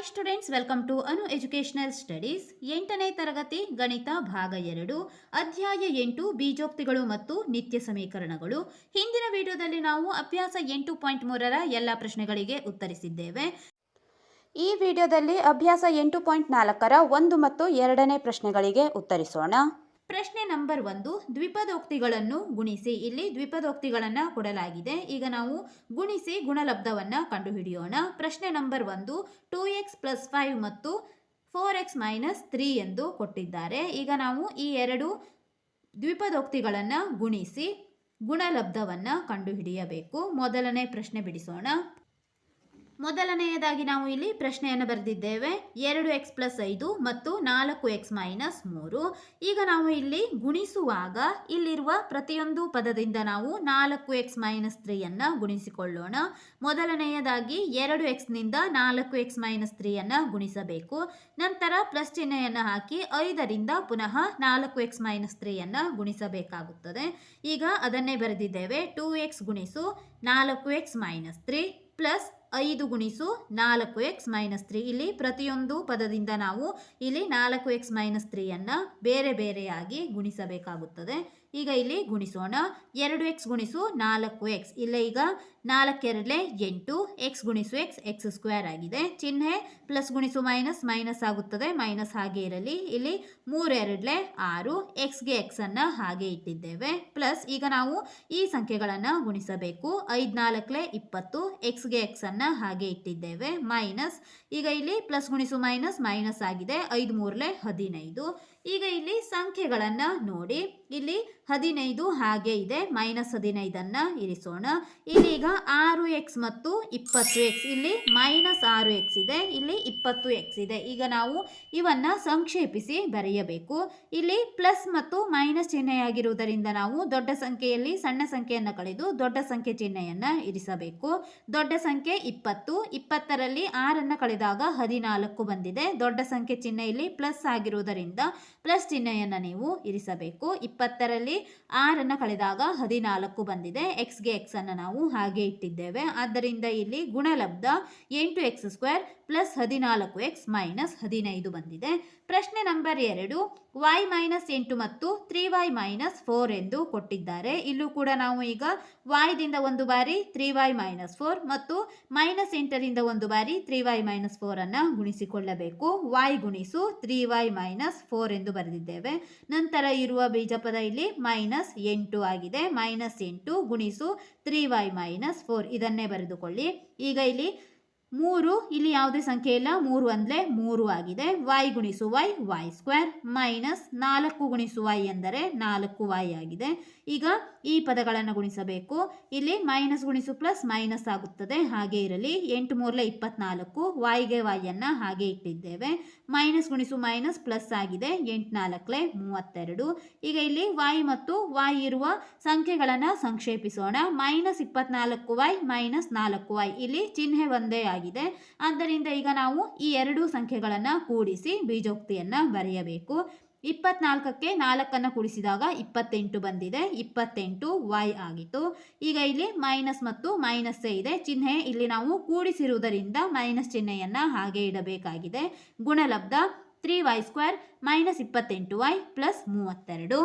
Hi students welcome to Anu educational studies ಎಂಟನೇ ತರಗತಿ, ಗಣಿತ ಭಾಗ ಎರಡು, ಅಧ್ಯಾಯ ಎಂಟು, ಬೀಜೋಕ್ತಿಗಳು ಮತ್ತು ನಿತ್ಯ ಸಮೀಕರಣಗಳು. ಹಿಂದಿನ ವಿಡಿಯೋದಲ್ಲಿ ನಾವು ಅಭ್ಯಾಸ ಎಂಟು ಪಾಯಿಂಟ್ ಮೂರರ ಎಲ್ಲ ಪ್ರಶ್ನೆಗಳಿಗೆ ಉತ್ತರಿಸಿದ್ದೇವೆ. ಈ ವಿಡಿಯೋದಲ್ಲಿ ಅಭ್ಯಾಸ ಎಂಟು ಪಾಯಿಂಟ್ ನಾಲ್ಕರ ಒಂದು ಮತ್ತು ಎರಡನೇ ಪ್ರಶ್ನೆಗಳಿಗೆ ಉತ್ತರಿಸೋಣ. ಪ್ರಶ್ನೆ ನಂಬರ್ ಒಂದು, ದ್ವಿಪದೋಕ್ತಿಗಳನ್ನು ಗುಣಿಸಿ. ಇಲ್ಲಿ ದ್ವಿಪದೋಕ್ತಿಗಳನ್ನು ಕೊಡಲಾಗಿದೆ. ಈಗ ನಾವು ಗುಣಿಸಿ ಗುಣಲಬ್ಧವನ್ನು ಕಂಡುಹಿಡಿಯೋಣ. ಪ್ರಶ್ನೆ ನಂಬರ್ ಒಂದು, ಟೂ ಎಕ್ಸ್ ಪ್ಲಸ್ ಫೈವ್ ಮತ್ತು ಫೋರ್ ಎಕ್ಸ್ ಮೈನಸ್ ತ್ರೀ ಎಂದು ಕೊಟ್ಟಿದ್ದಾರೆ. ಈಗ ನಾವು ಈ ಎರಡು ದ್ವಿಪದೋಕ್ತಿಗಳನ್ನು ಗುಣಿಸಿ ಗುಣಲಬ್ಧವನ್ನು ಕಂಡುಹಿಡಿಯಬೇಕು. ಮೊದಲನೇ ಪ್ರಶ್ನೆ ಬಿಡಿಸೋಣ. ಮೊದಲನೆಯದಾಗಿ ನಾವು ಇಲ್ಲಿ ಪ್ರಶ್ನೆಯನ್ನು ಬರೆದಿದ್ದೇವೆ. ಎರಡು ಎಕ್ಸ್ ಪ್ಲಸ್ ಐದು ಮತ್ತು ನಾಲ್ಕು ಎಕ್ಸ್ ಮೈನಸ್ ಮೂರು. ಈಗ ನಾವು ಇಲ್ಲಿ ಗುಣಿಸುವಾಗ ಇಲ್ಲಿರುವ ಪ್ರತಿಯೊಂದು ಪದದಿಂದ ನಾವು ನಾಲ್ಕು ಎಕ್ಸ್ ಮೈನಸ್ ತ್ರೀಯನ್ನು ಗುಣಿಸಿಕೊಳ್ಳೋಣ. ಮೊದಲನೆಯದಾಗಿ ಎರಡು ಎಕ್ಸ್ನಿಂದ ನಾಲ್ಕು ಎಕ್ಸ್ ಮೈನಸ್ ತ್ರೀಯನ್ನು ಗುಣಿಸಬೇಕು. ನಂತರ ಪ್ಲಸ್ ಚಿಹ್ನೆಯನ್ನು ಹಾಕಿ ಐದರಿಂದ ಪುನಃ ನಾಲ್ಕು ಎಕ್ಸ್ ಮೈನಸ್ ತ್ರೀಯನ್ನು ಗುಣಿಸಬೇಕಾಗುತ್ತದೆ. ಈಗ ಅದನ್ನೇ ಬರೆದಿದ್ದೇವೆ. ಟೂ ಎಕ್ಸ್ ಗುಣಿಸು ನಾಲ್ಕು ಎಕ್ಸ್ ಮೈನಸ್ ತ್ರೀ ಪ್ಲಸ್ ಐದು ಗುಣಿಸು ನಾಲ್ಕು ಎಕ್ಸ್ ಮೈನಸ್ ತ್ರೀ. ಇಲ್ಲಿ ಪ್ರತಿಯೊಂದು ಪದದಿಂದ ನಾವು ಇಲ್ಲಿ ನಾಲ್ಕು ಎಕ್ಸ್ ಮೈನಸ್ ತ್ರೀಯನ್ನು ಬೇರೆ ಬೇರೆಯಾಗಿ ಗುಣಿಸಬೇಕಾಗುತ್ತದೆ. ಈಗ ಇಲ್ಲಿ ಗುಣಿಸೋಣ. ಎರಡು ಎಕ್ಸ್ ಗುಣಿಸು ನಾಲ್ಕು ಎಕ್ಸ್ ಇಲ್ಲ ಈಗ ನಾಲ್ಕೆರಡಲೆ ಎಂಟು. ಎಕ್ಸ್ ಗುಣಿಸು ಎಕ್ಸ್ ಎಕ್ಸ್ ಸ್ಕ್ವೇರ್ ಆಗಿದೆ. ಚಿಹ್ನೆ ಪ್ಲಸ್ ಗುಣಿಸು ಮೈನಸ್ ಮೈನಸ್ ಆಗುತ್ತದೆ. ಮೈನಸ್ ಹಾಗೆ ಇರಲಿ. ಇಲ್ಲಿ ಮೂರೆರಡಲೆ ಆರು. ಎಕ್ಸ್ಗೆ ಎಕ್ಸನ್ನು ಹಾಗೆ ಇಟ್ಟಿದ್ದೇವೆ. ಪ್ಲಸ್ ಈಗ ನಾವು ಈ ಸಂಖ್ಯೆಗಳನ್ನು ಗುಣಿಸಬೇಕು. ಐದು ನಾಲ್ಕಲೆ ಇಪ್ಪತ್ತು. ಎಕ್ಸ್ಗೆ ಎಕ್ಸನ್ನು ಹಾಗೆ ಇಟ್ಟಿದ್ದೇವೆ. ಮೈನಸ್ ಈಗ ಇಲ್ಲಿ ಪ್ಲಸ್ ಗುಣಿಸು ಮೈನಸ್ ಮೈನಸ್ ಆಗಿದೆ. ಐದು ಮೂರಲೆ ಹದಿನೈದು. ಈಗ ಇಲ್ಲಿ ಸಂಖ್ಯೆಗಳನ್ನು ನೋಡಿ. ಇಲ್ಲಿ ಹದಿನೈದು ಹಾಗೆ ಇದೆ. ಮೈನಸ್ ಹದಿನೈದನ್ನು ಇರಿಸೋಣ. ಇಲ್ಲಿ ಈಗ ಆರು ಎಕ್ಸ್ ಮತ್ತು ಇಪ್ಪತ್ತು ಎಕ್ಸ್. ಇಲ್ಲಿ ಮೈನಸ್ ಆರು ಎಕ್ಸ್ ಇದೆ. ಇಲ್ಲಿ ಇಪ್ಪತ್ತು ಎಕ್ಸ್ ಇದೆ. ಈಗ ನಾವು ಇವನ್ನ ಸಂಕ್ಷೇಪಿಸಿ ಬರೆಯಬೇಕು. ಇಲ್ಲಿ ಪ್ಲಸ್ ಮತ್ತು ಮೈನಸ್ ಚಿಹ್ನೆಯಾಗಿರುವುದರಿಂದ ನಾವು ದೊಡ್ಡ ಸಂಖ್ಯೆಯಲ್ಲಿ ಸಣ್ಣ ಸಂಖ್ಯೆಯನ್ನು ಕಳೆದು ದೊಡ್ಡ ಸಂಖ್ಯೆ ಚಿಹ್ನೆಯನ್ನು ಇರಿಸಬೇಕು. ದೊಡ್ಡ ಸಂಖ್ಯೆ ಇಪ್ಪತ್ತು. ಇಪ್ಪತ್ತರಲ್ಲಿ ಆರನ್ನು ಕಳೆದಾಗ ಹದಿನಾಲ್ಕು ಬಂದಿದೆ. ದೊಡ್ಡ ಸಂಖ್ಯೆ ಚಿಹ್ನೆಯಲ್ಲಿ ಪ್ಲಸ್ ಆಗಿರುವುದರಿಂದ ಪ್ಲಸ್ ಚಿಹ್ನೆಯನ್ನು ನೀವು ಇರಿಸಬೇಕು. ಇಪ್ಪತ್ತರಲ್ಲಿ ಆರನ್ನು ಕಳೆದಾಗ ಹದಿನಾಲ್ಕು ಬಂದಿದೆ. ಎಕ್ಸ್ಗೆ ಎಕ್ಸನ್ನು ನಾವು ಹಾಗೆ ಇಟ್ಟಿದ್ದೇವೆ. ಆದ್ದರಿಂದ ಇಲ್ಲಿ ಗುಣಲಬ್ಧ ಎಂಟು ಎಕ್ಸ್ ಸ್ಕ್ವೇರ್ ಪ್ಲಸ್ ಹದಿನಾಲ್ಕು ಎಕ್ಸ್ ಮೈನಸ್ ಹದಿನೈದು ಬಂದಿದೆ. ಪ್ರಶ್ನೆ ನಂಬರ್ ಎರಡು ವೈ ಮೈನಸ್ ಎಂಟು ಮತ್ತು ತ್ರೀ ವೈ ಮೈನಸ್ ಫೋರ್ ಎಂದು ಕೊಟ್ಟಿದ್ದಾರೆ. ಇಲ್ಲೂ ಕೂಡ ನಾವು ಈಗ ವಾಯ್ದಿಂದ ಒಂದು ಬಾರಿ ತ್ರೀ ವೈ ಮೈನಸ್ ಫೋರ್ ಮತ್ತು ಮೈನಸ್ ಎಂಟರಿಂದ ಒಂದು ಬಾರಿ ತ್ರೀ ವೈ ಮೈನಸ್ ಫೋರನ್ನು ಗುಣಿಸಿಕೊಳ್ಳಬೇಕು. ವೈ ಗುಣಿಸು ತ್ರೀ ವೈ ಮೈನಸ್ ಫೋರ್ ಎಂದು ಬರೆದಿದ್ದೇವೆ. ನಂತರ ಇರುವ ಬೀಜಪದ ಇಲ್ಲಿ ಮೈನಸ್ ಎಂಟು ಆಗಿದೆ. ಮೈನಸ್ ಎಂಟು ಗುಣಿಸು ತ್ರೀ ವೈ ಮೈನಸ್ ಫೋರ್ ಇದನ್ನೇ ಬರೆದುಕೊಳ್ಳಿ. ಈಗ ಇಲ್ಲಿ ಮೂರು, ಇಲ್ಲಿ ಯಾವುದೇ ಸಂಖ್ಯೆ ಇಲ್ಲ. ಮೂರು ಅಂದರೆ ಮೂರು ಆಗಿದೆ. ವೈ ಗುಣಿಸು ವೈ ವೈ ಸ್ಕ್ವೇರ್ ಮೈನಸ್ ನಾಲ್ಕು ಗುಣಿಸು ವೈ ಎಂದರೆ ನಾಲ್ಕು ವೈ ಆಗಿದೆ. ಈಗ ಈ ಪದಗಳನ್ನು ಗುಣಿಸಬೇಕು. ಇಲ್ಲಿ ಮೈನಸ್ ಗುಣಿಸು ಪ್ಲಸ್ ಮೈನಸ್ ಆಗುತ್ತದೆ. ಹಾಗೆ ಇರಲಿ. ಎಂಟು ಮೂರಲೆ ಇಪ್ಪತ್ನಾಲ್ಕು. ವಾಯಿಗೆ ವಾಯಿಯನ್ನು ಹಾಗೆ ಇಟ್ಟಿದ್ದೇವೆ. ಮೈನಸ್ ಗುಣಿಸು ಮೈನಸ್ ಪ್ಲಸ್ ಆಗಿದೆ. ಎಂಟು ನಾಲ್ಕಲೆ ಮೂವತ್ತೆರಡು. ಈಗ ಇಲ್ಲಿ ವೈ ಮತ್ತು ವಾಯಿ ಇರುವ ಸಂಖ್ಯೆಗಳನ್ನು ಸಂಕ್ಷೇಪಿಸೋಣ. ಮೈನಸ್ ಇಪ್ಪತ್ನಾಲ್ಕು ವೈ ಮೈನಸ್ ನಾಲ್ಕು ವೈ ಇಲ್ಲಿ ಚಿಹ್ನೆ ಒಂದೇ ಆಗಿದೆ. ಆದ್ದರಿಂದ ಈಗ ನಾವು ಈ ಎರಡು ಸಂಖ್ಯೆಗಳನ್ನು ಕೂಡಿಸಿ ಬೀಜೋಕ್ತಿಯನ್ನು ಬರೆಯಬೇಕು. ಇಪ್ಪತ್ನಾಲ್ಕಕ್ಕೆ ನಾಲ್ಕನ್ನು ಕೂಡಿಸಿದಾಗ ಇಪ್ಪತ್ತೆಂಟು ಬಂದಿದೆ. ಇಪ್ಪತ್ತೆಂಟು ವೈ ಆಗಿತ್ತು. ಈಗ ಇಲ್ಲಿ ಮೈನಸ್ ಮತ್ತು ಮೈನಸ್ಸೇ ಇದೆ. ಚಿಹ್ನೆ ಇಲ್ಲಿ ನಾವು ಕೂಡಿಸಿರುವುದರಿಂದ ಮೈನಸ್ ಚಿಹ್ನೆಯನ್ನು ಹಾಗೆ ಇಡಬೇಕಾಗಿದೆ. ಗುಣಲಬ್ಧ ತ್ರೀ ವೈ ಸ್ಕ್ವೇರ್ ಮೈನಸ್ ಇಪ್ಪತ್ತೆಂಟು ವೈ ಪ್ಲಸ್ ಮೂವತ್ತೆರಡು.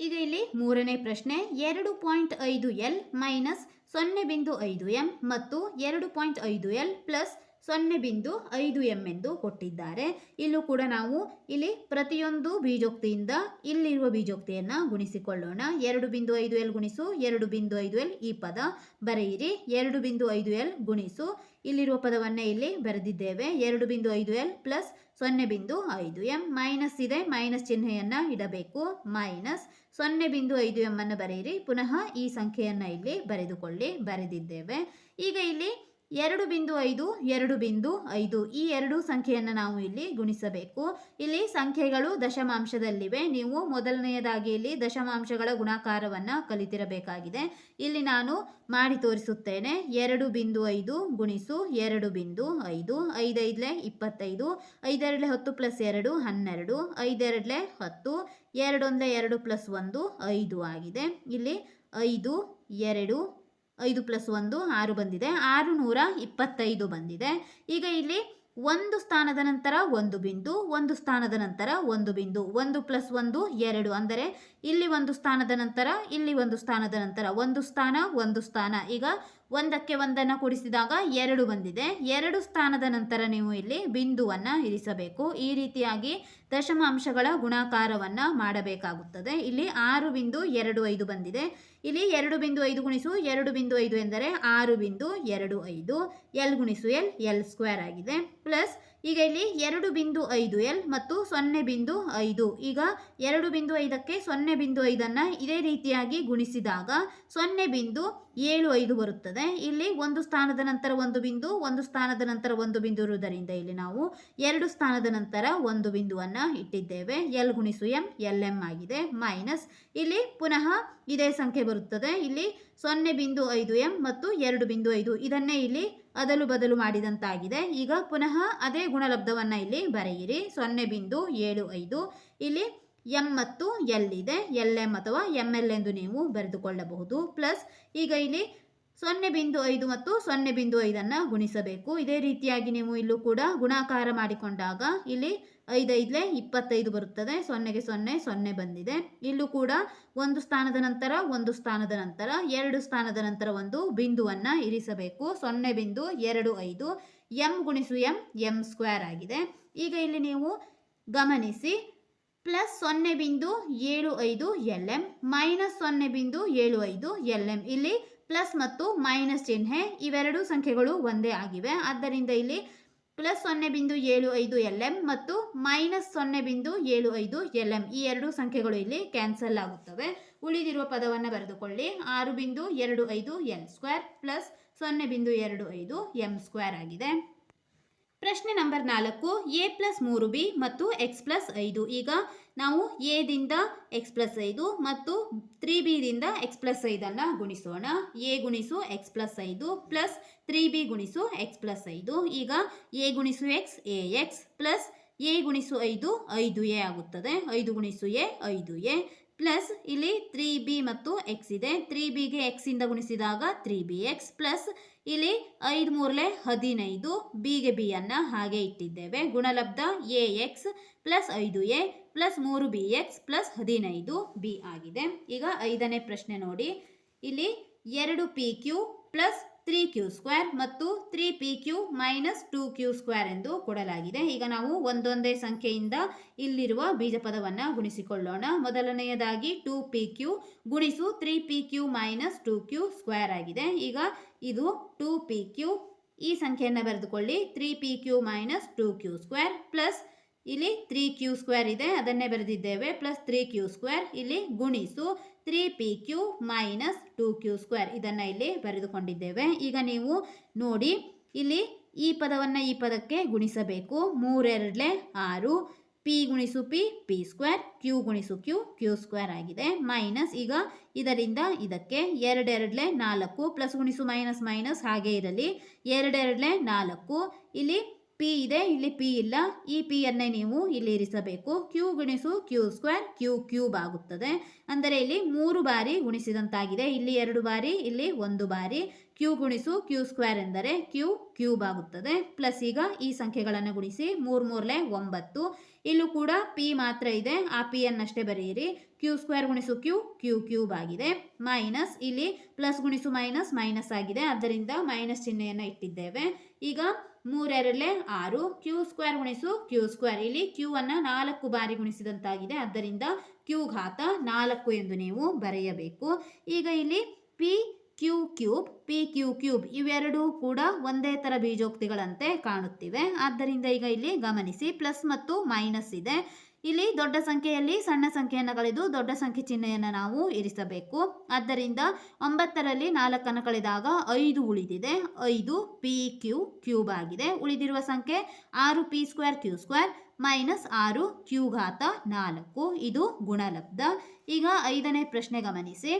ಈಗ ಇಲ್ಲಿ ಮೂರನೇ ಪ್ರಶ್ನೆ. ಎರಡು ಪಾಯಿಂಟ್ ಐದು ಎಲ್ ಮೈನಸ್ ಸೊನ್ನೆ ಬಿಂದು ಐದು ಎಂ ಮತ್ತು ಎರಡು ಪಾಯಿಂಟ್ ಐದು ಎಲ್ ಪ್ಲಸ್ ಸೊನ್ನೆ ಬಿಂದು ಐದು ಎಂ ಎಂದು ಕೊಟ್ಟಿದ್ದಾರೆ. ಇಲ್ಲೂ ಕೂಡ ನಾವು ಇಲ್ಲಿ ಪ್ರತಿಯೊಂದು ಬೀಜೋಕ್ತಿಯಿಂದ ಇಲ್ಲಿರುವ ಬೀಜೋಕ್ತಿಯನ್ನು ಗುಣಿಸಿಕೊಳ್ಳೋಣ. ಎರಡು ಬಿಂದು ಐದು ಎಲ್ ಗುಣಿಸು, ಎರಡು ಬಿಂದು ಐದು ಎಲ್ ಈ ಪದ. ಬರೆಯಿರಿ, ಎರಡು ಬಿಂದು ಐದು ಎಲ್ ಗುಣಿಸು. ಇಲ್ಲಿರುವ ಪದವನ್ನೇ ಇಲ್ಲಿ ಬರೆದಿದ್ದೇವೆ. ಎರಡು ಬಿಂದು ಐದು ಎಲ್ ಪ್ಲಸ್ ಸೊನ್ನೆ ಬಿಂದು ಐದು ಎಂ. ಮೈನಸ್ ಇದೆ, ಮೈನಸ್ ಚಿಹ್ನೆಯನ್ನು ಇಡಬೇಕು. ಮೈನಸ್ ಸೊನ್ನೆ ಬಿಂದು ಐದು ಎಂ ಅನ್ನು ಬರೆಯಿರಿ. ಪುನಃ ಈ ಸಂಖ್ಯೆಯನ್ನು ಇಲ್ಲಿ ಬರೆದುಕೊಳ್ಳಿ, ಬರೆದಿದ್ದೇವೆ. ಈಗ ಇಲ್ಲಿ ಎರಡು ಬಿಂದು ಐದು, ಎರಡು ಬಿಂದು ಐದು. ಈ ಎರಡು ಸಂಖ್ಯೆಯನ್ನು ನಾವು ಇಲ್ಲಿ ಗುಣಿಸಬೇಕು. ಇಲ್ಲಿ ಸಂಖ್ಯೆಗಳು ದಶಮಾಂಶದಲ್ಲಿವೆ. ನೀವು ಮೊದಲನೆಯದಾಗಿ ಇಲ್ಲಿ ದಶಮಾಂಶಗಳ ಗುಣಾಕಾರವನ್ನು ಕಲಿತಿರಬೇಕಾಗಿದೆ. ಇಲ್ಲಿ ನಾನು ಮಾಡಿ ತೋರಿಸುತ್ತೇನೆ. ಎರಡು ಬಿಂದು ಐದು ಗುಣಿಸು ಎರಡು ಬಿಂದು ಐದು. ಐದೈದಲೆ ಇಪ್ಪತ್ತೈದು. ಐದೆರಡಲೆ ಹತ್ತು ಪ್ಲಸ್ ಎರಡು ಹನ್ನೆರಡು. ಐದೆರಡಲೆ ಹತ್ತು. ಎರಡೊಂದಲೆ ಎರಡು ಪ್ಲಸ್ ಒಂದು ಐದು ಆಗಿದೆ. ಇಲ್ಲಿ ಐದು, ಎರಡು ಐದು ಪ್ಲಸ್ ಒಂದು ಆರು ಬಂದಿದೆ. ಆರು ನೂರ ಇಪ್ಪತ್ತೈದು ಬಂದಿದೆ. ಈಗ ಇಲ್ಲಿ ಒಂದು ಸ್ಥಾನದ ನಂತರ ಒಂದು ಬಿಂದು, ಒಂದು ಸ್ಥಾನದ ನಂತರ ಒಂದು ಬಿಂದು, ಒಂದು ಪ್ಲಸ್ ಒಂದು ಎರಡು. ಅಂದರೆ ಇಲ್ಲಿ ಒಂದು ಸ್ಥಾನದ ನಂತರ, ಇಲ್ಲಿ ಒಂದು ಸ್ಥಾನದ ನಂತರ ಒಂದು ಸ್ಥಾನ ಒಂದು ಸ್ಥಾನ. ಈಗ ಒಂದಕ್ಕೆ ಒಂದನ್ನು ಕೂಡಿಸಿದಾಗ ಎರಡು ಬಂದಿದೆ. ಎರಡು ಸ್ಥಾನದ ನಂತರ ನೀವು ಇಲ್ಲಿ ಬಿಂದುವನ್ನು ಇರಿಸಬೇಕು. ಈ ರೀತಿಯಾಗಿ ದಶಮಾಂಶಗಳ ಗುಣಾಕಾರವನ್ನು ಮಾಡಬೇಕಾಗುತ್ತದೆ. ಇಲ್ಲಿ ಆರು ಬಿಂದು ಎರಡು ಐದು ಬಂದಿದೆ. ಇಲ್ಲಿ ಎರಡು ಬಿಂದು ಐದು ಗುಣಿಸು ಎರಡು ಬಿಂದು ಐದು ಎಂದರೆ ಆರು ಬಿಂದು ಎರಡು ಐದು. ಎಲ್ ಗುಣಿಸು ಎಲ್ ಎಲ್ ಸ್ಕ್ವೇರ್ ಆಗಿದೆ. ಪ್ಲಸ್ ಈಗ ಇಲ್ಲಿ ಎರಡು ಬಿಂದು ಐದು ಎಲ್ ಮತ್ತು ಸೊನ್ನೆ ಬಿಂದು ಐದು. ಈಗ ಎರಡು ಬಿಂದು ಐದಕ್ಕೆ ಸೊನ್ನೆ ಬಿಂದು ಐದನ್ನು ಇದೇ ರೀತಿಯಾಗಿ ಗುಣಿಸಿದಾಗ ಸೊನ್ನೆ ಬಿಂದು ಏಳು ಐದು ಬರುತ್ತದೆ. ಇಲ್ಲಿ ಒಂದು ಸ್ಥಾನದ ನಂತರ ಒಂದು ಬಿಂದು, ಒಂದು ಸ್ಥಾನದ ನಂತರ ಒಂದು ಬಿಂದು ಇರುವುದರಿಂದ ಇಲ್ಲಿ ನಾವು ಎರಡು ಸ್ಥಾನದ ನಂತರ ಒಂದು ಬಿಂದುವನ್ನು ಇಟ್ಟಿದ್ದೇವೆ. ಎಲ್ ಗುಣಿಸು ಎಂ, ಎಲ್ ಎಂ ಆಗಿದೆ, ಮೈನಸ್. ಇಲ್ಲಿ ಪುನಃ ಇದೇ ಸಂಖ್ಯೆ ಬರುತ್ತದೆ. ಇಲ್ಲಿ ಸೊನ್ನೆ ಬಿಂದು ಐದು ಎಂ ಮತ್ತು ಎರಡು ಬಿಂದು ಐದು. ಇದನ್ನೇ ಇಲ್ಲಿ ಅದಲು ಬದಲು ಮಾಡಿದಂತಾಗಿದೆ. ಈಗ ಪುನಃ ಅದೇ ಗುಣಲಬ್ಧವನ್ನು ಇಲ್ಲಿ ಬರೆಯಿರಿ. ಸೊನ್ನೆ ಬಿಂದು ಏಳು ಐದು. ಇಲ್ಲಿ ಎಂ ಮತ್ತು ಎಲ್ ಇದೆ. ಎಲ್ ಎಂ ಅಥವಾ ಎಂ ಎಲ್ ಎಂದು ನೀವು ಬರೆದುಕೊಳ್ಳಬಹುದು. ಪ್ಲಸ್ ಈಗ ಇಲ್ಲಿ ಸೊನ್ನೆ ಬಿಂದು ಐದು ಮತ್ತು ಸೊನ್ನೆ ಬಿಂದು ಐದನ್ನು ಗುಣಿಸಬೇಕು. ಇದೇ ರೀತಿಯಾಗಿ ನೀವು ಇಲ್ಲೂ ಕೂಡ ಗುಣಾಕಾರ ಮಾಡಿಕೊಂಡಾಗ ಇಲ್ಲಿ ಐದೈದಲೇ ಇಪ್ಪತ್ತೈದು ಬರುತ್ತದೆ. ಸೊನ್ನೆಗೆ ಸೊನ್ನೆ ಸೊನ್ನೆ ಬಂದಿದೆ. ಇಲ್ಲೂ ಕೂಡ ಒಂದು ಸ್ಥಾನದ ನಂತರ ಒಂದು ಸ್ಥಾನದ ನಂತರ ಎರಡು ಸ್ಥಾನದ ನಂತರ ಒಂದು ಬಿಂದುವನ್ನು ಇರಿಸಬೇಕು. ಸೊನ್ನೆ ಬಿಂದು ಎರಡು ಐದು. ಎಂ ಗುಣಿಸು ಎಂ ಎಂ ಸ್ಕ್ವೇರ್ ಆಗಿದೆ. ಈಗ ಇಲ್ಲಿ ನೀವು ಗಮನಿಸಿ ಪ್ಲಸ್ ಸೊನ್ನೆ ಬಿಂದು ಏಳು ಐದು ಎಲ್ ಎಂ ಮೈನಸ್ ಸೊನ್ನೆ ಬಿಂದು ಏಳು ಐದು ಎಲ್ ಎಂ. ಇಲ್ಲಿ ಪ್ಲಸ್ ಮತ್ತು ಮೈನಸ್ ಚಿಹ್ನೆ ಇವೆರಡು ಸಂಖ್ಯೆಗಳು ಒಂದೇ ಆಗಿವೆ. ಆದ್ದರಿಂದ ಇಲ್ಲಿ ಪ್ಲಸ್ ಸೊನ್ನೆ ಬಿಂದು ಏಳು ಐದು ಎಲ್ ಎಂ ಮತ್ತು ಮೈನಸ್ ಸೊನ್ನೆ ಬಿಂದು ಏಳು ಐದು ಎಲ್ ಎಂ. ಈ ಎರಡು ಸಂಖ್ಯೆಗಳು ಇಲ್ಲಿ ಕ್ಯಾನ್ಸಲ್ ಆಗುತ್ತವೆ. ಉಳಿದಿರುವ ಪದವನ್ನು ಬರೆದುಕೊಳ್ಳಿ. ಆರು ಬಿಂದು ಎರಡು ಐದು ಎಲ್ ಸ್ಕ್ವೇರ್ ಪ್ಲಸ್ ಸೊನ್ನೆ ಬಿಂದು ಎರಡು ಐದು ಎಂ ಸ್ಕ್ವೇರ್ ಆಗಿದೆ. ಪ್ರಶ್ನೆ ನಂಬರ್ ನಾಲ್ಕು, ಎ ಪ್ಲಸ್ ಮೂರು ಬಿ ಮತ್ತು ಎಕ್ಸ್ ಪ್ಲಸ್ ಐದು. ಈಗ ನಾವು ಎದಿಂದ ಎಕ್ಸ್ ಪ್ಲಸ್ ಐದು ಮತ್ತು ತ್ರೀ ಬಿದಿಂದ ಎಕ್ಸ್ ಪ್ಲಸ್ ಐದನ್ನು ಗುಣಿಸೋಣ. ಎ ಗುಣಿಸು ಎಕ್ಸ್ ಪ್ಲಸ್ ಐದು ಪ್ಲಸ್ ತ್ರೀ ಬಿ ಗುಣಿಸು ಎಕ್ಸ್ ಪ್ಲಸ್ ಐದು. ಈಗ ಎ ಗುಣಿಸು x, a x plus a ಗುಣಿಸು ಐದು ಐದು ಎ ಆಗುತ್ತದೆ. ಐದು ಗುಣಿಸು ಎ, ಐದು ಎ. ಪ್ಲಸ್ ಇಲ್ಲಿ ತ್ರೀ ಬಿ ಮತ್ತು ಎಕ್ಸ್ ಇದೆ. ತ್ರೀ ಬಿಗೆ ಎಕ್ಸಿಂದ ಗುಣಿಸಿದಾಗ ತ್ರೀ ಬಿ ಎಕ್ಸ್ ಪ್ಲಸ್ ಇಲ್ಲಿ ಐದು ಮೂರಲೆ ಹದಿನೈದು. ಬಿಗೆ ಬಿಯನ್ನು ಹಾಗೆ ಇಟ್ಟಿದ್ದೇವೆ. ಗುಣಲಬ್ಧ ಎ ಎಕ್ಸ್ ಪ್ಲಸ್ ಐದು ಎ ಪ್ಲಸ್ ಮೂರು ಬಿ ಎಕ್ಸ್ ಪ್ಲಸ್ ಹದಿನೈದು ಬಿ ಆಗಿದೆ. ಈಗ ಐದನೇ ಪ್ರಶ್ನೆ ನೋಡಿ. ಇಲ್ಲಿ ಎರಡು p q plus three q square ಮತ್ತು three p q minus two q square ಎಂದು ಕೊಡಲಾಗಿದೆ. ಈಗ ನಾವು ಒಂದೊಂದೇ ಸಂಖ್ಯೆಯಿಂದ ಇಲ್ಲಿರುವ ಬೀಜಪದವನ್ನು ಗುಣಿಸಿಕೊಳ್ಳೋಣ. ಮೊದಲನೆಯದಾಗಿ ಟೂ ಪಿ ಕ್ಯೂ ಗುಣಿಸು three p q minus two q square ಆಗಿದೆ. ಈಗ ಇದು ಟೂ ಪಿ ಕ್ಯೂ ಈ ಸಂಖ್ಯೆಯನ್ನು ಬರೆದುಕೊಳ್ಳಿ. Three p q minus two q square plus ಇಲ್ಲಿ ತ್ರೀ ಕ್ಯೂ ಸ್ಕ್ವೇರ್ ಇದೆ. ಅದನ್ನೇ ಬರೆದಿದ್ದೇವೆ. ಪ್ಲಸ್ ತ್ರೀ ಕ್ಯೂ ಸ್ಕ್ವೇರ್ ಇಲ್ಲಿ ಗುಣಿಸು three p q minus two q square ಇದನ್ನು ಇಲ್ಲಿ ಬರೆದುಕೊಂಡಿದ್ದೇವೆ. ಈಗ ನೀವು ನೋಡಿ, ಇಲ್ಲಿ ಈ ಪದವನ್ನು ಈ ಪದಕ್ಕೆ ಗುಣಿಸಬೇಕು. ಮೂರೆರಡಲೆ ಆರು ಪಿ ಗುಣಿಸು ಪಿ ಪಿ ಸ್ಕ್ವೇರ್ ಕ್ಯೂ ಗುಣಿಸು ಕ್ಯೂ ಕ್ಯೂ ಸ್ಕ್ವೇರ್ ಆಗಿದೆ. ಮೈನಸ್ ಈಗ ಇದರಿಂದ ಇದಕ್ಕೆ ಎರಡೆರಡಲೆ ನಾಲ್ಕು ಪ್ಲಸ್ ಗುಣಿಸು ಮೈನಸ್ ಮೈನಸ್ ಹಾಗೆ ಇರಲಿ. ಎರಡೆರಡಲೆ ನಾಲ್ಕು, ಇಲ್ಲಿ ಪಿ ಇದೆ, ಇಲ್ಲಿ ಪಿ ಇಲ್ಲ. ಈ ಪಿ ಅನ್ನೇ ನೀವು ಇಲ್ಲಿ ಇರಿಸಬೇಕು. ಕ್ಯೂ ಗುಣಿಸು ಕ್ಯೂ ಸ್ಕ್ವೇರ್ ಕ್ಯೂ ಕ್ಯೂಬ್ ಆಗುತ್ತದೆ. ಅಂದರೆ ಇಲ್ಲಿ ಮೂರು ಬಾರಿ ಗುಣಿಸಿದಂತಾಗಿದೆ. ಇಲ್ಲಿ ಎರಡು ಬಾರಿ, ಇಲ್ಲಿ ಒಂದು ಬಾರಿ. ಕ್ಯೂ ಗುಣಿಸು ಕ್ಯೂ ಸ್ಕ್ವೇರ್ ಎಂದರೆ ಕ್ಯೂ ಕ್ಯೂಬ್ ಆಗುತ್ತದೆ. ಪ್ಲಸ್ ಈಗ ಈ ಸಂಖ್ಯೆಗಳನ್ನು ಗುಣಿಸಿ. ಮೂರು ಮೂರಲೆ ಒಂಬತ್ತು. ಇಲ್ಲೂ ಕೂಡ ಪಿ ಮಾತ್ರ ಇದೆ. ಆ ಪಿ ಅನ್ನಷ್ಟೇ ಬರೆಯಿರಿ. ಕ್ಯೂ ಸ್ಕ್ವೇರ್ ಗುಣಿಸು ಕ್ಯೂ ಕ್ಯೂ ಕ್ಯೂಬ್ ಆಗಿದೆ. ಮೈನಸ್ ಇಲ್ಲಿ ಪ್ಲಸ್ ಗುಣಿಸು ಮೈನಸ್ ಮೈನಸ್ ಆಗಿದೆ. ಆದ್ದರಿಂದ ಮೈನಸ್ ಚಿಹ್ನೆಯನ್ನು ಇಟ್ಟಿದ್ದೇವೆ. ಈಗ ಮೂರೆರಡಲೆ ಆರು ಕ್ಯೂ ಸ್ಕ್ವೇರ್ ಗುಣಿಸು ಕ್ಯೂ ಸ್ಕ್ವೇರ್ ಇಲ್ಲಿ ಕ್ಯೂ ಅನ್ನು ನಾಲ್ಕು ಬಾರಿ ಗುಣಿಸಿದಂತಾಗಿದೆ. ಆದ್ದರಿಂದ ಕ್ಯೂ ಘಾತ ನಾಲ್ಕು ಎಂದು ನೀವು ಬರೆಯಬೇಕು. ಈಗ ಇಲ್ಲಿ p q cube p q cube ಇವೆರಡೂ ಕೂಡ ಒಂದೇ ಥರ ಬೀಜೋಕ್ತಿಗಳಂತೆ ಕಾಣುತ್ತಿವೆ. ಆದ್ದರಿಂದ ಈಗ ಇಲ್ಲಿ ಗಮನಿಸಿ ಪ್ಲಸ್ ಮತ್ತು ಮೈನಸ್ ಇದೆ. ಇಲ್ಲಿ ದೊಡ್ಡ ಸಂಖ್ಯೆಯಲ್ಲಿ ಸಣ್ಣ ಸಂಖ್ಯೆಯನ್ನು ಕಳೆದು ದೊಡ್ಡ ಸಂಖ್ಯೆ ಚಿಹ್ನೆಯನ್ನು ನಾವು ಇರಿಸಬೇಕು. ಆದ್ದರಿಂದ ಒಂಬತ್ತರಲ್ಲಿ ನಾಲ್ಕನ್ನು ಕಳೆದಾಗ ಐದು ಉಳಿದಿದೆ. ಐದು ಪಿ ಕ್ಯೂ ಕ್ಯೂಬ್ ಆಗಿದೆ. ಉಳಿದಿರುವ ಸಂಖ್ಯೆ ಆರು p square q square minus ಆರು ಕ್ಯೂ ಘಾತ ನಾಲ್ಕು. ಇದು ಗುಣಲಬ್ಧ. ಈಗ ಐದನೇ ಪ್ರಶ್ನೆ ಗಮನಿಸಿ.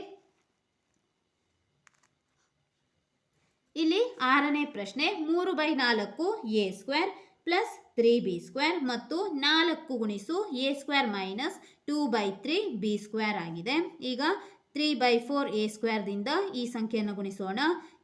ಇಲ್ಲಿ ಆರನೇ ಪ್ರಶ್ನೆ ಮೂರು ಬೈ ನಾಲ್ಕು a square plus three b square ಮತ್ತು ನಾಲ್ಕು ಗುಣಿಸು a square minus two by three b square ಆಗಿದೆ. ಈಗ ತ್ರೀ ಬೈ ಫೋರ್ ಎ ಸ್ಕ್ವೇರ್ದಿಂದ ಈ ಸಂಖ್ಯೆಯನ್ನು ಗುಣಿಸೋಣ.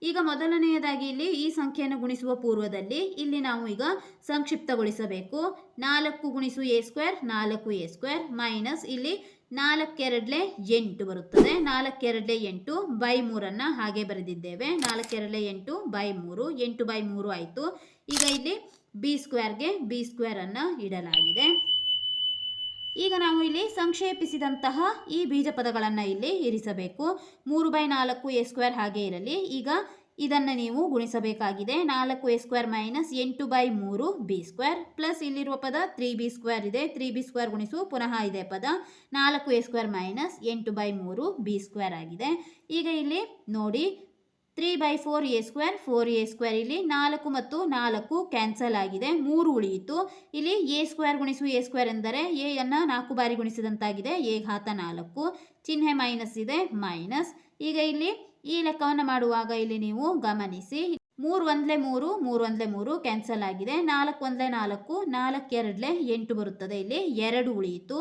ಈಗ ಮೊದಲನೆಯದಾಗಿ ಇಲ್ಲಿ ಈ ಸಂಖ್ಯೆಯನ್ನು ಗುಣಿಸುವ ಪೂರ್ವದಲ್ಲಿ ಇಲ್ಲಿ ನಾವು ಈಗ ಸಂಕ್ಷಿಪ್ತಗೊಳಿಸಬೇಕು. ನಾಲ್ಕು ಗುಣಿಸು ಎ ಸ್ಕ್ವೇರ್, ನಾಲ್ಕು ಎ ಸ್ಕ್ವೇರ್ ಮೈನಸ್ ಇಲ್ಲಿ ನಾಲ್ಕೆರಡ್ಲೆ ಎಂಟು ಬರುತ್ತದೆ. ನಾಲ್ಕೆರಡ್ಲೆ ಎಂಟು ಬೈ ಮೂರನ್ನು ಹಾಗೆ ಬರೆದಿದ್ದೇವೆ. ನಾಲ್ಕೆರಡ್ಲೆ ಎಂಟು ಬೈ ಮೂರು, ಎಂಟು ಬೈ ಮೂರು ಆಯಿತು. ಈಗ ಇಲ್ಲಿ ಬಿ ಸ್ಕ್ವೇರ್ಗೆ ಬಿ ಸ್ಕ್ವೇರನ್ನು ಇಡಲಾಗಿದೆ. ಈಗ ನಾವು ಇಲ್ಲಿ ಸಂಕ್ಷೇಪಿಸಿದಂತಹ ಈ ಬೀಜ ಪದಗಳನ್ನು ಇಲ್ಲಿ ಇರಿಸಬೇಕು. ಮೂರು ಬೈ ನಾಲ್ಕು ಎ ಸ್ಕ್ವೇರ್ ಹಾಗೆ ಇರಲಿ. ಈಗ ಇದನ್ನು ನೀವು ಗುಣಿಸಬೇಕಾಗಿದೆ. ನಾಲ್ಕು ಎ ಸ್ಕ್ವೇರ್ ಮೈನಸ್ ಎಂಟು ಬೈ ಮೂರು ಬಿ ಸ್ಕ್ವೇರ್ ಪ್ಲಸ್ ಇಲ್ಲಿರುವ ಪದ ತ್ರೀ ಬಿ ಸ್ಕ್ವೇರ್ ಇದೆ. ತ್ರೀ ಬಿ ಸ್ಕ್ವೇರ್ ಗುಣಿಸು ಪುನಃ ಇದೆ ಪದ. ನಾಲ್ಕು ಎ ಸ್ಕ್ವೇರ್ ಮೈನಸ್ ಎಂಟು ಬೈ ಮೂರು ಬಿ ಸ್ಕ್ವೇರ್ ಆಗಿದೆ. ಈಗ ಇಲ್ಲಿ ನೋಡಿ three by four a square four a square ಇಲ್ಲಿ ನಾಲ್ಕು ಮತ್ತು ನಾಲ್ಕು ಕ್ಯಾನ್ಸಲ್ ಆಗಿದೆ, ಮೂರು ಉಳಿಯಿತು. ಇಲ್ಲಿ ಎ ಸ್ಕ್ವೇರ್ ಗುಣಿಸು ಎ ಸ್ಕ್ವೇರ್ ಎಂದರೆ ಎ ಅನ್ನು ನಾಲ್ಕು ಬಾರಿ ಗುಣಿಸಿದಂತಾಗಿದೆ ಎ ಘಾತ ನಾಲ್ಕು. ಚಿಹ್ನೆ ಮೈನಸ್ ಇದೆ ಮೈನಸ್ ಈಗ ಇಲ್ಲಿ ಈ ಲೆಕ್ಕವನ್ನು ಮಾಡುವಾಗ ಇಲ್ಲಿ ನೀವು ಗಮನಿಸಿ. ಮೂರು ಒಂದ್ಲೆ ಮೂರು ಮೂರು ಒಂದ್ಲೆ ಮೂರು ಕ್ಯಾನ್ಸಲ್ ಆಗಿದೆ. ನಾಲ್ಕು ಒಂದ್ಲೆ ನಾಲ್ಕು ನಾಲ್ಕು ಎರಡ್ಲೆ ಎಂಟು ಬರುತ್ತದೆ. ಇಲ್ಲಿ ಎರಡು ಉಳಿಯಿತು.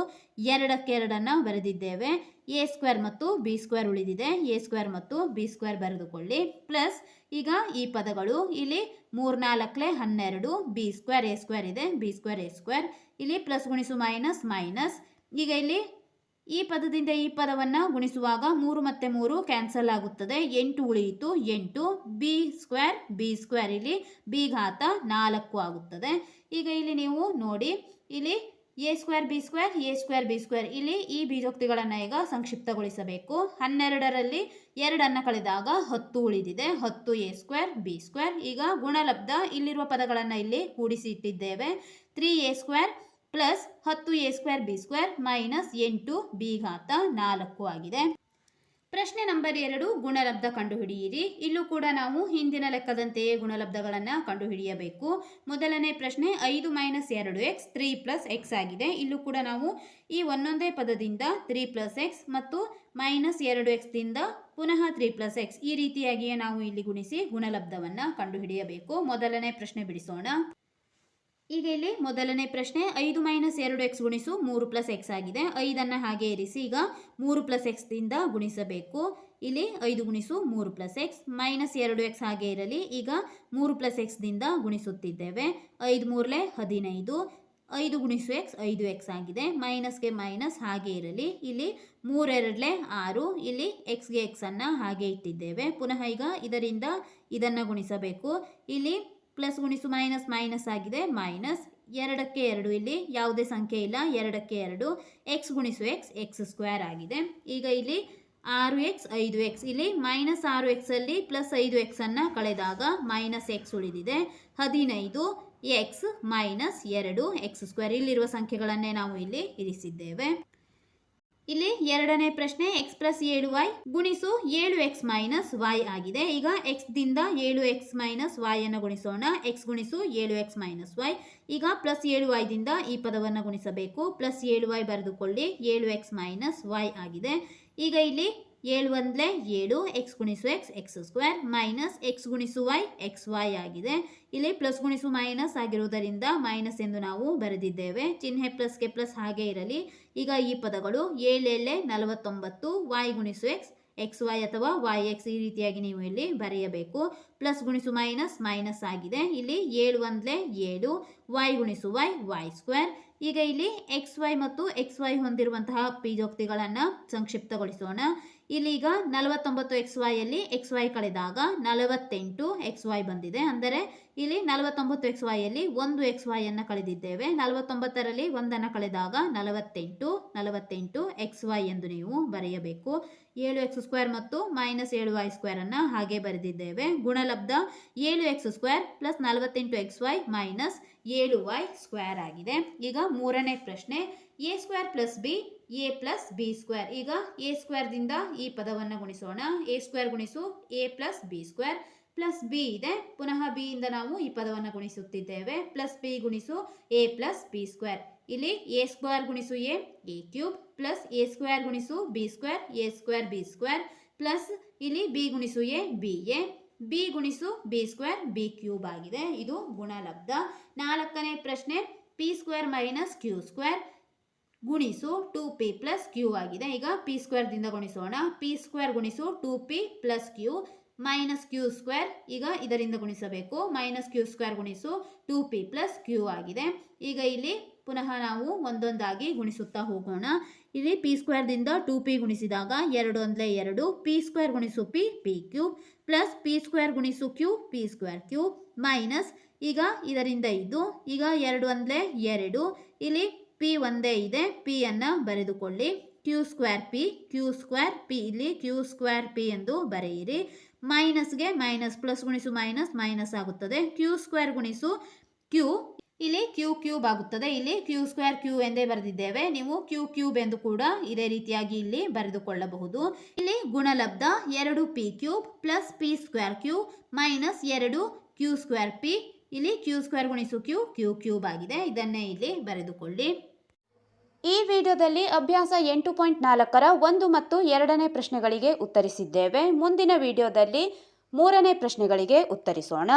ಎರಡಕ್ಕೆ ಎರಡನ್ನು ಬರೆದಿದ್ದೇವೆ. ಎ ಸ್ಕ್ವೇರ್ ಮತ್ತು ಬಿ ಸ್ಕ್ವೇರ್ ಉಳಿದಿದೆ. ಎ ಸ್ಕ್ವೇರ್ ಮತ್ತು ಬಿ ಸ್ಕ್ವೇರ್ ಬರೆದುಕೊಳ್ಳಿ. ಪ್ಲಸ್ ಈಗ ಈ ಪದಗಳು ಇಲ್ಲಿ ಮೂರು ನಾಲ್ಕಲೆ ಹನ್ನೆರಡು, ಬಿ ಸ್ಕ್ವೇರ್ ಎ ಸ್ಕ್ವೇರ್ ಇದೆ, ಬಿ ಸ್ಕ್ವೇರ್ ಎ ಸ್ಕ್ವೇರ್. ಇಲ್ಲಿ ಪ್ಲಸ್ ಗುಣಿಸು ಮೈನಸ್ ಮೈನಸ್. ಈಗ ಇಲ್ಲಿ ಈ ಪದದಿಂದ ಈ ಪದವನ್ನು ಗುಣಿಸುವಾಗ ಮೂರು ಮತ್ತು ಮೂರು ಕ್ಯಾನ್ಸಲ್ ಆಗುತ್ತದೆ. ಎಂಟು ಉಳಿಯಿತು. ಎಂಟು ಬಿ ಸ್ಕ್ವೇರ್ ಬಿ ಸ್ಕ್ವೇರ್ ಇಲ್ಲಿ ಬಿ ಘಾತ ನಾಲ್ಕು ಆಗುತ್ತದೆ. ಈಗ ಇಲ್ಲಿ ನೀವು ನೋಡಿ, ಇಲ್ಲಿ a square b square a square b square ಇಲ್ಲಿ ಈ ಬೀಜೋಕ್ತಿಗಳನ್ನು ಈಗ ಸಂಕ್ಷಿಪ್ತಗೊಳಿಸಬೇಕು. ಹನ್ನೆರಡರಲ್ಲಿ ಎರಡನ್ನು ಕಳೆದಾಗ ಹತ್ತು ಉಳಿದಿದೆ. ಹತ್ತು ಎ ಸ್ಕ್ವೇರ್ ಬಿ ಸ್ಕ್ವೇರ್ ಈಗ ಗುಣಲಬ್ಧ ಇಲ್ಲಿರುವ ಪದಗಳನ್ನು ಇಲ್ಲಿ ಕೂಡಿಸಿ ಇಟ್ಟಿದ್ದೇವೆ. ತ್ರೀ ಎ ಸ್ಕ್ವೇರ್ ಪ್ಲಸ್ ಹತ್ತು a square b square minus ಎಂಟು ಬಿ ಘಾತ ನಾಲ್ಕು ಆಗಿದೆ. ಪ್ರಶ್ನೆ ನಂಬರ್ ಎರಡು, ಗುಣಲಬ್ಧ ಕಂಡುಹಿಡಿಯಿರಿ. ಇಲ್ಲೂ ಕೂಡ ನಾವು ಹಿಂದಿನ ಲೆಕ್ಕದಂತೆಯೇ ಗುಣಲಬ್ಧಗಳನ್ನು ಕಂಡುಹಿಡಿಯಬೇಕು. ಮೊದಲನೇ ಪ್ರಶ್ನೆ, ಐದು ಮೈನಸ್ ಎರಡು ಎಕ್ಸ್, ತ್ರೀ ಪ್ಲಸ್ ಎಕ್ಸ್ ಆಗಿದೆ. ಇಲ್ಲೂ ಕೂಡ ನಾವು ಈ ಒಂದೊಂದೇ ಪದದಿಂದ ತ್ರೀ ಪ್ಲಸ್ ಎಕ್ಸ್ ಮತ್ತು ಮೈನಸ್ ಎರಡು ಎಕ್ಸ್ದಿಂದ ಪುನಃ ತ್ರೀ ಪ್ಲಸ್ ಎಕ್ಸ್ ಈ ರೀತಿಯಾಗಿಯೇ ನಾವು ಇಲ್ಲಿ ಗುಣಿಸಿ ಗುಣಲಬ್ಧವನ್ನು ಕಂಡುಹಿಡಿಯಬೇಕು. ಮೊದಲನೇ ಪ್ರಶ್ನೆ ಬಿಡಿಸೋಣ. ಈಗ ಇಲ್ಲಿ ಮೊದಲನೇ ಪ್ರಶ್ನೆ ಐದು ಮೈನಸ್ ಎರಡು ಎಕ್ಸ್ ಗುಣಿಸು ಮೂರು ಪ್ಲಸ್ ಎಕ್ಸ್ ಆಗಿದೆ. ಐದನ್ನು ಹಾಗೆ ಇರಿಸಿ ಈಗ ಮೂರು ಪ್ಲಸ್ ಎಕ್ಸ್ದಿಂದ ಗುಣಿಸಬೇಕು. ಇಲ್ಲಿ ಐದು ಗುಣಿಸು ಮೂರು ಪ್ಲಸ್ ಎಕ್ಸ್ ಮೈನಸ್ ಎರಡು ಎಕ್ಸ್ ಹಾಗೆ ಇರಲಿ. ಈಗ ಮೂರು ಪ್ಲಸ್ ಎಕ್ಸ್ದಿಂದ ಗುಣಿಸುತ್ತಿದ್ದೇವೆ. ಐದು ಮೂರಲೆ ಹದಿನೈದು. ಐದು ಗುಣಿಸು ಎಕ್ಸ್ ಐದು ಎಕ್ಸ್ ಆಗಿದೆ. ಮೈನಸ್ಗೆ ಮೈನಸ್ ಹಾಗೆ ಇರಲಿ. ಇಲ್ಲಿ ಮೂರೆರಡಲೆ ಆರು. ಇಲ್ಲಿ ಎಕ್ಸ್ಗೆ ಎಕ್ಸನ್ನು ಹಾಗೆ ಇಟ್ಟಿದ್ದೇವೆ. ಪುನಃ ಈಗ ಇದರಿಂದ ಇದನ್ನು ಗುಣಿಸಬೇಕು. ಇಲ್ಲಿ ಪ್ಲಸ್ ಗುಣಿಸು ಮೈನಸ್ ಮೈನಸ್ ಆಗಿದೆ. ಮೈನಸ್ ಎರಡಕ್ಕೆ ಎರಡು ಇಲ್ಲಿ. ಯಾವುದೇ ಸಂಖ್ಯೆ ಇಲ್ಲ. ಎರಡಕ್ಕೆ ಎರಡು. ಎಕ್ಸ್ ಗುಣಿಸು ಎಕ್ಸ್ ಎಕ್ಸ್ ಸ್ಕ್ವೇರ್ ಆಗಿದೆ. ಈಗ ಇಲ್ಲಿ ಆರು ಎಕ್ಸ್ ಐದು ಎಕ್ಸ್ ಇಲ್ಲಿ ಮೈನಸ್ ಆರು ಎಕ್ಸಲ್ಲಿ ಪ್ಲಸ್ ಐದು ಎಕ್ಸನ್ನು ಕಳೆದಾಗ ಮೈನಸ್ ಎಕ್ಸ್ ಉಳಿದಿದೆ. ಹದಿನೈದು ಎಕ್ಸ್ ಮೈನಸ್ ಎರಡು ಎಕ್ಸ್ ಸ್ಕ್ವೇರ್ ಇಲ್ಲಿರುವ ಸಂಖ್ಯೆಗಳನ್ನೇ ನಾವು ಇಲ್ಲಿ ಇರಿಸಿದ್ದೇವೆ. ಇಲ್ಲಿ ಎರಡನೇ ಪ್ರಶ್ನೆ ಎಕ್ಸ್ ಪ್ಲಸ್ ಏಳು ವೈ ಗುಣಿಸು ಏಳು ಎಕ್ಸ್ ಮೈನಸ್ ವೈ ಆಗಿದೆ. ಈಗ ಎಕ್ಸ್ ದಿಂದ ಏಳು ಎಕ್ಸ್ ಮೈನಸ್ ವೈ ಅನ್ನು ಗುಣಿಸೋಣ. ಎಕ್ಸ್ ಗುಣಿಸು ಏಳು ಎಕ್ಸ್ ಮೈನಸ್ ವೈ ಈಗ ಪ್ಲಸ್ ಏಳು ವೈ ದಿಂದ ಈ ಪದವನ್ನು ಗುಣಿಸಬೇಕು. ಪ್ಲಸ್ ಏಳು ವೈ ಬರೆದುಕೊಳ್ಳಿ. ಏಳು ಎಕ್ಸ್ ಮೈನಸ್ ವೈ ಆಗಿದೆ. ಈಗ ಇಲ್ಲಿ ಏಳು ಒಂದ್ಲೆ ಏಳು ಎಕ್ಸ್ ಗುಣಿಸು x x square minus x ಗುಣಿಸು ವೈ ಎಕ್ಸ್ ವೈ ಆಗಿದೆ. ಇಲ್ಲಿ ಪ್ಲಸ್ ಗುಣಿಸು ಮೈನಸ್ ಆಗಿರುವುದರಿಂದ ಮೈನಸ್ ಎಂದು ನಾವು ಬರೆದಿದ್ದೇವೆ. ಚಿಹ್ನೆ ಪ್ಲಸ್ಗೆ ಪ್ಲಸ್ ಹಾಗೆ ಇರಲಿ. ಈಗ ಈ ಪದಗಳು ಏಳೇಳೆ ನಲವತ್ತೊಂಬತ್ತು ವೈ ಗುಣಿಸು ಎಕ್ಸ್ ಎಕ್ಸ್ ವೈ ಅಥವಾ ವೈ ಎಕ್ಸ್ ಈ ರೀತಿಯಾಗಿ ನೀವು ಇಲ್ಲಿ ಬರೆಯಬೇಕು. ಪ್ಲಸ್ ಗುಣಿಸು ಮೈನಸ್ ಮೈನಸ್ ಆಗಿದೆ. ಇಲ್ಲಿ ಏಳು ಒಂದ್ಲೆ ಏಳು ವೈ ಗುಣಿಸು ವೈ ವೈ ಸ್ಕ್ವೇರ್ ಈಗ ಇಲ್ಲಿ ಎಕ್ಸ್ ವೈ ಮತ್ತು ಎಕ್ಸ್ ವೈ ಹೊಂದಿರುವಂತಹ ಬೀಜೋಕ್ತಿಗಳನ್ನು ಸಂಕ್ಷಿಪ್ತಗೊಳಿಸೋಣ. ಇಲ್ಲೀಗ ನಲವತ್ತೊಂಬತ್ತು ಎಕ್ಸ್ ವೈಯಲ್ಲಿ ಎಕ್ಸ್ ವೈ ಕಳೆದಾಗ ನಲವತ್ತೆಂಟು ಎಕ್ಸ್ ವೈ ಬಂದಿದೆ. ಅಂದರೆ ಇಲ್ಲಿ ನಲವತ್ತೊಂಬತ್ತು ಎಕ್ಸ್ ವೈಯಲ್ಲಿ ಒಂದು ಎಕ್ಸ್ ವೈಯನ್ನು ಕಳೆದಿದ್ದೇವೆ. ನಲವತ್ತೊಂಬತ್ತರಲ್ಲಿ ಒಂದನ್ನು ಕಳೆದಾಗ ನಲವತ್ತೆಂಟು ನಲವತ್ತೆಂಟು ಎಕ್ಸ್ ವೈ ಎಂದು ನೀವು ಬರೆಯಬೇಕು. ಏಳು ಎಕ್ಸ್ ಸ್ಕ್ವೇರ್ ಮತ್ತು ಮೈನಸ್ ಏಳು ವೈ ಸ್ಕ್ವೇರನ್ನು ಹಾಗೆ ಬರೆದಿದ್ದೇವೆ. ಗುಣಲಬ್ಧ ಏಳು ಎಕ್ಸ್ ಸ್ಕ್ವೇರ್ ಪ್ಲಸ್ ನಲವತ್ತೆಂಟು ಎಕ್ಸ್ ವೈ ಮೈನಸ್ ಏಳು ವೈ ಸ್ಕ್ವೇರ್ ಆಗಿದೆ. ಈಗ ಮೂರನೇ ಪ್ರಶ್ನೆ a square plus b a plus b square ಈಗ ಎ ಸ್ಕ್ವೇರ್ದಿಂದ ಈ ಪದವನ್ನು ಗುಣಿಸೋಣ. ಎ ಸ್ಕ್ವೇರ್ ಗುಣಿಸು a plus b square plus b ಇದೆ. ಪುನಃ ಬಿ ಇಂದ ನಾವು ಈ ಪದವನ್ನು ಗುಣಿಸುತ್ತಿದ್ದೇವೆ. ಪ್ಲಸ್ ಬಿ ಗುಣಿಸು ಎ ಪ್ಲಸ್ ಬಿ ಸ್ಕ್ವೇರ್ ಇಲ್ಲಿ ಎ ಸ್ಕ್ವೇರ್ ಗುಣಿಸು a a cube plus a square ಗುಣಿಸು b square a square b square plus ಇಲ್ಲಿ ಬಿ ಗುಣಿಸು ಎ ಬಿ ಎ ಬಿ ಗುಣಿಸು ಬಿ ಸ್ಕ್ವೇರ್ ಬಿ ಕ್ಯೂಬ್ ಆಗಿದೆ. ಇದು ಗುಣಲಬ್ಧ. ನಾಲ್ಕನೇ ಪ್ರಶ್ನೆ p square minus q square ಗುಣಿಸು ಟು ಪಿ ಪ್ಲಸ್ ಕ್ಯೂ ಆಗಿದೆ. ಈಗ ಪಿ ಸ್ಕ್ವೇರ್ದಿಂದ ಗುಣಿಸೋಣ. ಪಿ ಸ್ಕ್ವೇರ್ ಗುಣಿಸು two p plus q minus q square ಈಗ ಇದರಿಂದ ಗುಣಿಸಬೇಕು. ಮೈನಸ್ ಕ್ಯೂ ಸ್ಕ್ವೇರ್ ಗುಣಿಸು ಟು ಪಿ ಪ್ಲಸ್ ಕ್ಯೂ ಆಗಿದೆ. ಈಗ ಇಲ್ಲಿ ಪುನಃ ನಾವು ಒಂದೊಂದಾಗಿ ಗುಣಿಸುತ್ತಾ ಹೋಗೋಣ. ಇಲ್ಲಿ ಪಿ ಸ್ಕ್ವೇರ್ದಿಂದ ಟು ಪಿ ಗುಣಿಸಿದಾಗ ಎರಡು ಅಂದರೆ ಎರಡು. ಪಿ ಸ್ಕ್ವೇರ್ ಗುಣಿಸು p p q plus p square ಗುಣಿಸು q p square q minus ಈಗ ಇದರಿಂದ ಇದು. ಈಗ ಎರಡು ಅಂದರೆ ಎರಡು. ಇಲ್ಲಿ ಪಿ ಒಂದೇ ಇದೆ ಪಿಯನ್ನು ಬರೆದುಕೊಳ್ಳಿ. Q square p, q square p ಇಲ್ಲಿ, ಕ್ಯೂ ಸ್ಕ್ವೇರ್ ಪಿ ಎಂದು ಬರೆಯಿರಿ. ಮೈನಸ್ಗೆ ಮೈನಸ್, ಪ್ಲಸ್ ಗುಣಿಸು ಮೈನಸ್ ಮೈನಸ್ ಆಗುತ್ತದೆ. ಕ್ಯೂ ಸ್ಕ್ವೇರ್ ಗುಣಿಸು ಕ್ಯೂ, ಇಲ್ಲಿ ಕ್ಯೂ ಕ್ಯೂಬ್ ಆಗುತ್ತದೆ. ಇಲ್ಲಿ ಕ್ಯೂ ಸ್ಕ್ವೇರ್ ಕ್ಯೂ ಎಂದೇ ಬರೆದಿದ್ದೇವೆ. ನೀವು ಕ್ಯೂ ಕ್ಯೂಬ್ ಎಂದು ಕೂಡ ಇದೇ ರೀತಿಯಾಗಿ ಇಲ್ಲಿ ಬರೆದುಕೊಳ್ಳಬಹುದು. ಇಲ್ಲಿ ಗುಣಲಬ್ಧ ಎರಡು p cube plus p square q minus ಎರಡು ಕ್ಯೂ ಸ್ಕ್ವೇರ್ ಪಿ. ಇಲ್ಲಿ ಕ್ಯೂ ಸ್ಕ್ವೇರ್ ಗುಣಿಸು ಕ್ಯೂ ಕ್ಯೂ ಕ್ಯೂಬ್ ಆಗಿದೆ. ಇದನ್ನೇ ಇಲ್ಲಿ ಬರೆದುಕೊಳ್ಳಿ. ಈ ವಿಡಿಯೋದಲ್ಲಿ ಅಭ್ಯಾಸ ಎಂಟು ಪಾಯಿಂಟ್ ನಾಲ್ಕರ ಒಂದು ಮತ್ತು ಎರಡನೇ ಪ್ರಶ್ನೆಗಳಿಗೆ ಉತ್ತರಿಸಿದ್ದೇವೆ. ಮುಂದಿನ ವಿಡಿಯೋದಲ್ಲಿ ಮೂರನೇ ಪ್ರಶ್ನೆಗಳಿಗೆ ಉತ್ತರಿಸೋಣ.